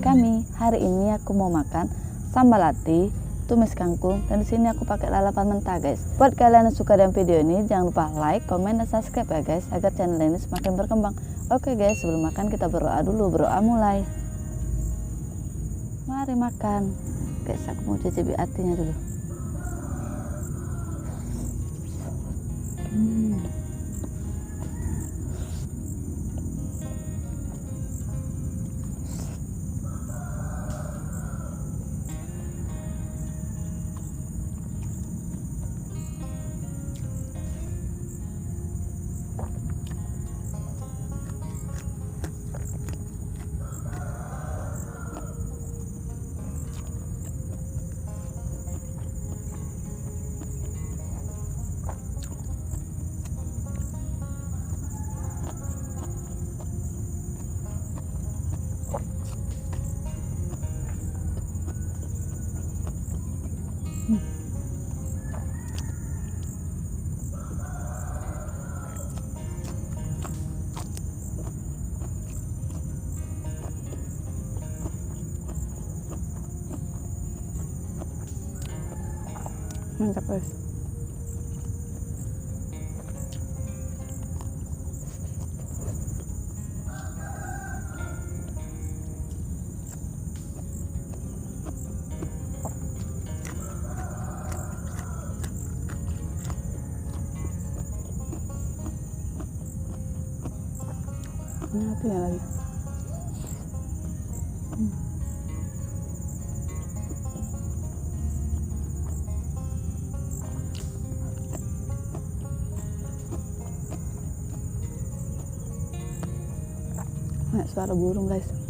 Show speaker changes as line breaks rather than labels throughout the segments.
kami. Hari ini aku mau makan sambal ati, tumis kangkung, dan di sini aku pakai lalapan mentah guys. Buat kalian yang suka dengan video ini, jangan lupa like, komen, dan subscribe ya guys, agar channel ini semakin berkembang. Oke guys, sebelum makan kita berdoa dulu, berdoa mulai. Mari makan. Guys, aku mau cicipi atinya dulu. Hmm. Mantap guys. Ini hatinya lagi. Nah, suara burung guys.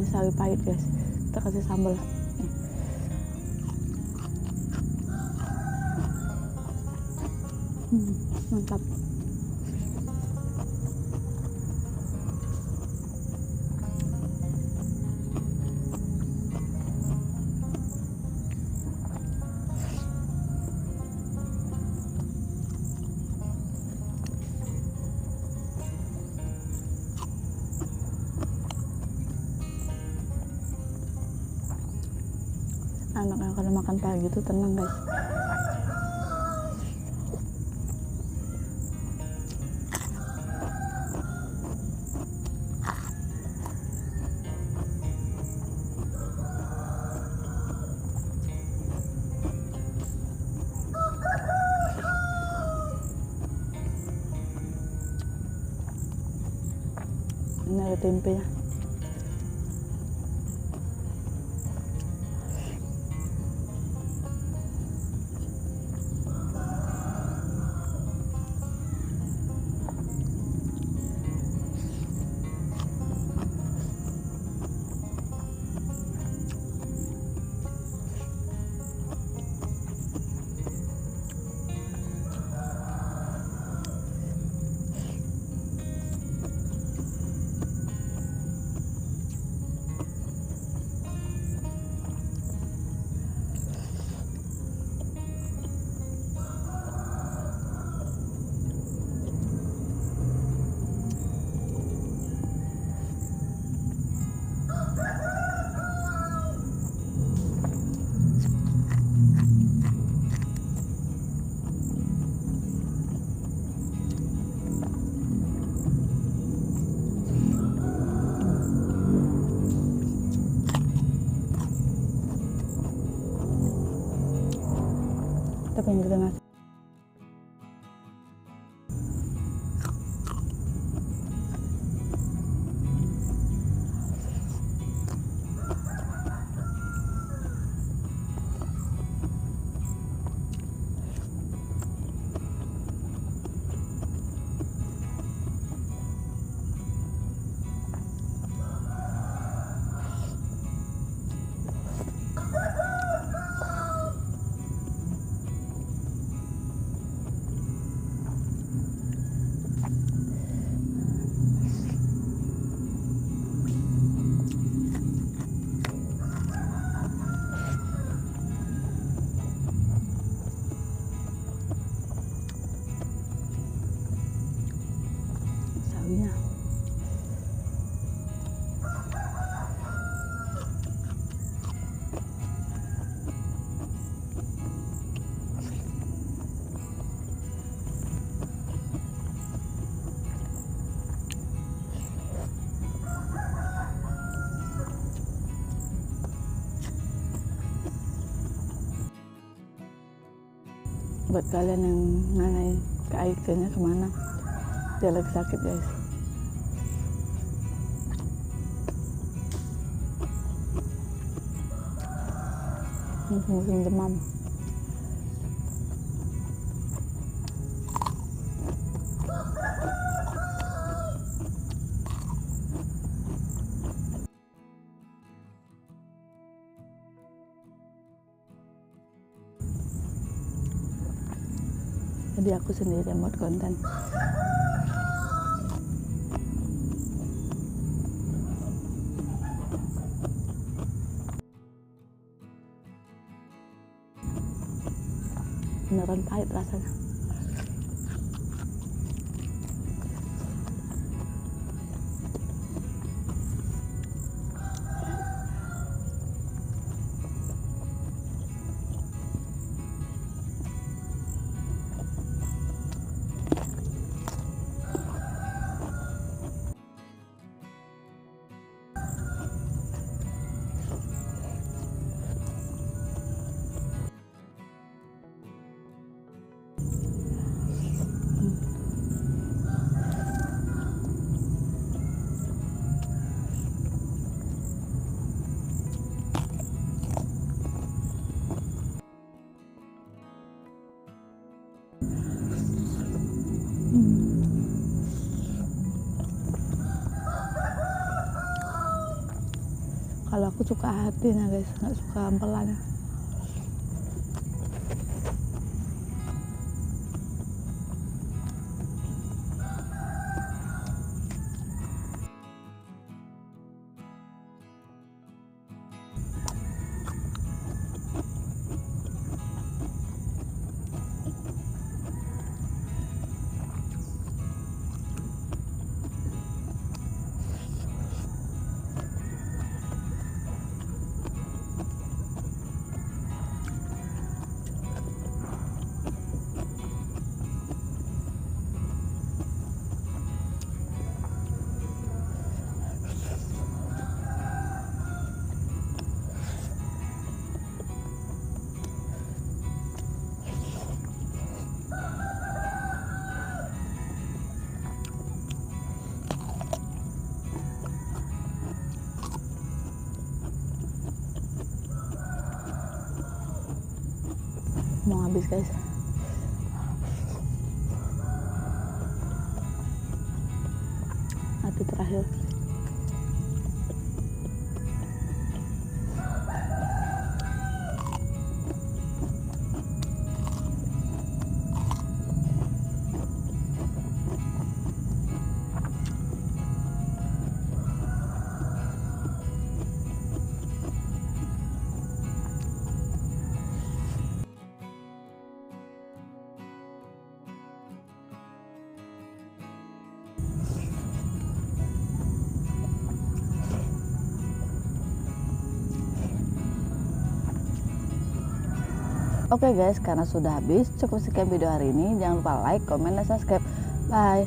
Ini sawi pahit guys. Kita kasih sambal. Hmm, mantap. Anak yang kalau makan pagi itu tenang guys. Ini ada tempenya. tahunya buat kalian yang nanai ke Aikenya ke mana dia lagi sakit guys. Musim demam jadi aku sendiri yang buat konten. Beneran pahit rasanya kalau aku suka hatinya guys. Nggak suka ampelannya mau habis guys Oke guys, karena sudah habis, cukup sekian video hari ini. Jangan lupa like, comment, dan subscribe. Bye.